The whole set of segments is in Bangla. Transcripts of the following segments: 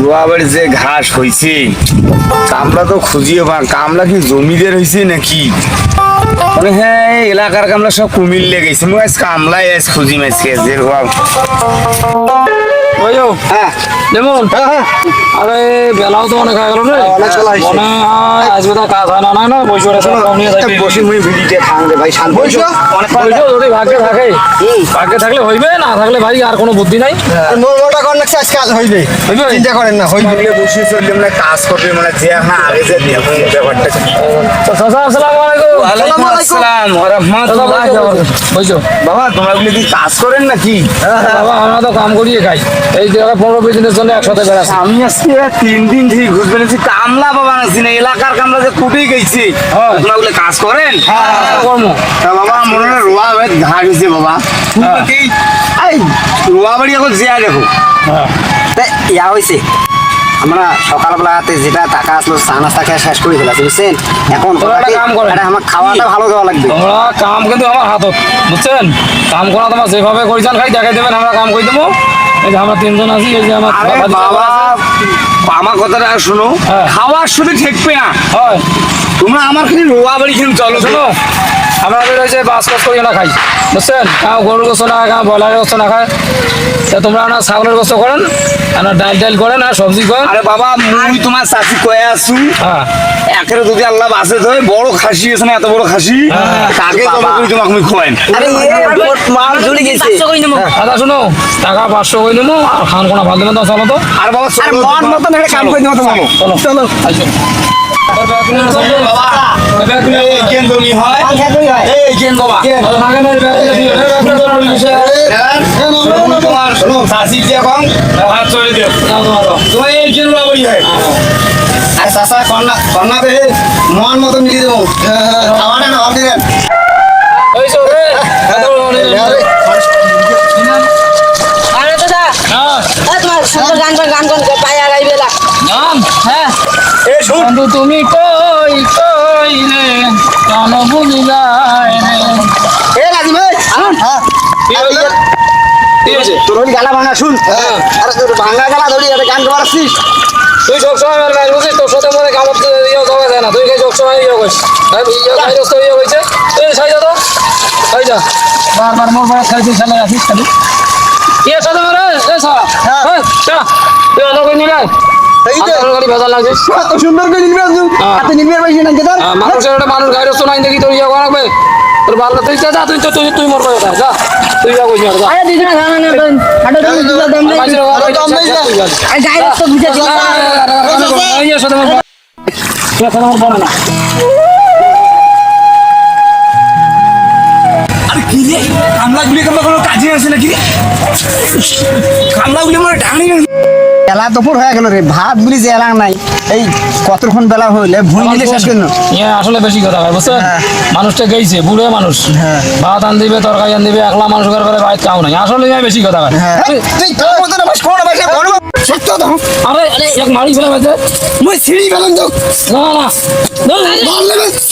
দুয়াবার যে ঘাস হইছে, কামলা তো খুঁজিয়ে পা কামলা কি জমিদের হইছে নাকি? মানে হ্যাঁ এলাকার কামলা সব কুমির লেগেছে। মই আজ কামলাই আজ খুঁজি মাইছি যে হ্যাঁ। যেমন আরে বেলাও তো অনেক হয়ে গেল রে। মনে হয় আজকে তো কাজ হয় না না? না বসে রয়েছে কম নিয়ে যাবি বসে মুই ভিডিওতে খান ভাই শান্ত বসো। অনেক বসে যদি ভাগ্যে থাকে ভাগ্যে থাকলে হইবে না থাকলে ভাই আর কোনো বুদ্ধি নাই। মোর মোটা কর নাকছে আজকে কাজ হইবে। হইবে? চিন্তা করেন না হইবে। ভিডিও বসে চললে কাজ করবে মানে যে না আগে যে দিয়ে ব্যাপারটা। তো চাচা আসসালামু আলাইকুম। ওয়ালাইকুম আসসালাম ওয়া চাচা, রাহমাতুল্লাহি ওয়া বারাকাতুহু। বসো। বাবা তোমরা কি কাজ করেন নাকি? বাবা আমরা তো কাম করিয়ে খাই। এই জায়গায় পনেরো বিশ দিনের জন্য একসাথে বেড়াচ্ছি। আমি আজকে তিন দিন থেকে ঘুষ বেড়েছি কামলা বাবা আছি না এলাকার কামলা যে কুটে গেছি হ্যাঁ। বলে কাজ করেন? কর্ম। তা বাবা মনে হয় রোয়া হয়ে ঘা গেছে বাবা। হ্যাঁ। এই রোয়া বাড়ি এখন জিয়া দেখো। হ্যাঁ। ইয়া হইছে আমরা সকালবেলাতে যেটা টাকা আসলো চা নাস্তা খেয়ে শেষ করে ফেলাছি বুঝছেন? এখন আমার খাওয়াটা ভালো দেওয়া লাগবে। তোমরা কাম কিন্তু আমার হাতত বুঝছেন? কাম করা তোমার যেভাবে করেছেন খাই দেখাই দেবেন আমরা কাম করে দেবো। এই যে আমরা তিনজন আছি এই যে আমার আরে বাবা। আমার কথাটা শোনো। হ্যাঁ। খাওয়ার শুধু ঠেকবে না। তোমরা আমার খালি রোয়া বাড়ি কিন্তু চলো। শোনো আমরা ওই যে বাস বাস করি না খাই। বুঝছেন? কাউ গরুর গোস্ত না খায় ব্রয়লারের গোস্ত না খায় তা তোমরা না ছাগলের গোস্ত করেন? আর ডাল ডাল করেন আর সবজি করেন আরে বাবা মুই তোমার চাষি কয়ে আসু। হ্যাঁ। একের যদি আল্লাহ বাসে ধরে বড় খাসি আছে না এত বড় খাসি হ্যাঁ। কাকে জমা করে তোমাকে আমি খোয়াইন আরে মাল ঝুলে গেছে। দাদা শুনো টাকা পাঁচশো করে নেব আর খান কোনা ভালো দেবেন চলো তো। আর বাবা আর মন মতন একটা কাম করে দিও তো চলো। চলো। আইসো। বাবা? এই কেন্দনি হয়? এই কেন বাবা শোনো, তোমার শোনো চাষি যে এখন হাত চলে দিও। তোমার এই কেন বাবুই হয় আর চাষা কন্যা কন্যা পেয়ে মন মতো মিলিয়ে দেবো। খাওয়াটা না ভাবতে দেন। আইসো রে? দাদা হ্যাঁ এ তোমার সুন্দর গান গান গান গান পায়া গাইবে লা নাম হ্যাঁ এ শুন বন্ধু তুমি কই কইলে কেন বুঝি যায় রে? এ রাজি ভাই হ্যাঁ কি হলো? কি হয়েছে? তোর ওই গালা ভাঙা শুন। আরে তোর ভাঙা গালা ধরি একটা গান গাওয়াছিস তুই সবসময় আমার গায়ে বসিস তোর সাথে মনে কামড় ইয়ে যাওয়া যায় না। তুই খাই সবসময় ইয়ে করিস। হ্যাঁ ইয়ে ইয়ে হয়েছে। তুই ছাই যা তো। ছাই যা বারবার মোর বাড়ি খাই তুই আসিস খালি। ইয়ে সাথে মারে এ সা হ্যাঁ। চা তুই অন্য কই নিলে হ্যাঁ। মানুষের মানুষ গাড়ি নাই দেখি তোর ইয়ে করা লাগবে। তোর ভালো তুই যা তুই তুই তুই তুই মর যা। তুই যা কইস না আরে দিদি না গান না গান হাটো তুমি দিদা দম নাই আরে দম নেই। আরে গাই তো বুঝে দিও আরে কি রে কামলা গুলি কামলা কোনো কাজে আছে নাকি রে কামলা গুলি আমার ডাঙি বেলা দুপুর হয়ে গেল রে ভাত বলি যে এলাং নাই এই কতক্ষণ বেলা হইলে ভুঁই নিলে শেষ কেন? ইয়ে আসলে বেশি কথা হয় বুঝছেন? হ্যাঁ। মানুষটা গেইছে বুড়ো মানুষ। হ্যাঁ। ভাত আন দিবে তরকারি আন দিবে একলা মানুষ ঘর করে বাইর চাও নাই। আসলে ইয়ে বেশি কথা হয় হ্যাঁ। আরে এক মারি ফেলে মই সিঁড়ি গেলাম তো। না না।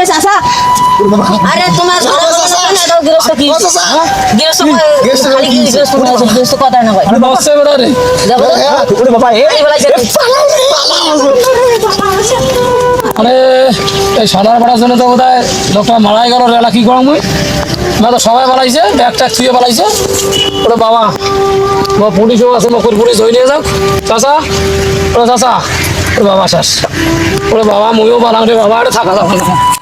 আর, চাচা। আরে তোমার ঘরে না দাও গৃহস্থ কি গৃহস্থ গৃহস্থ খালি কি? গৃহস্থ গৃহস্থ কথা না ভাই আরে বসছে বেটা রে। ওরে বাবা এ এই বেলা যেতে এই সাঁতার পাড়ার জন্য তো বোধহয় লোকটা মারাই গেল রেলা কি করম না তো সবাই পালাইছে ব্যাগ ট্যাগ ছুঁয়ে পালাইছে। ওরে বাবা বা পুলিশও আছে মকুর পুলিশ ধরে নিয়ে যাক। চাচা ওরে চাচা ওরে বাবা শ্বাস ওরে বাবা মুইও পালাম রে বাবা এটা থাকা যাবে না।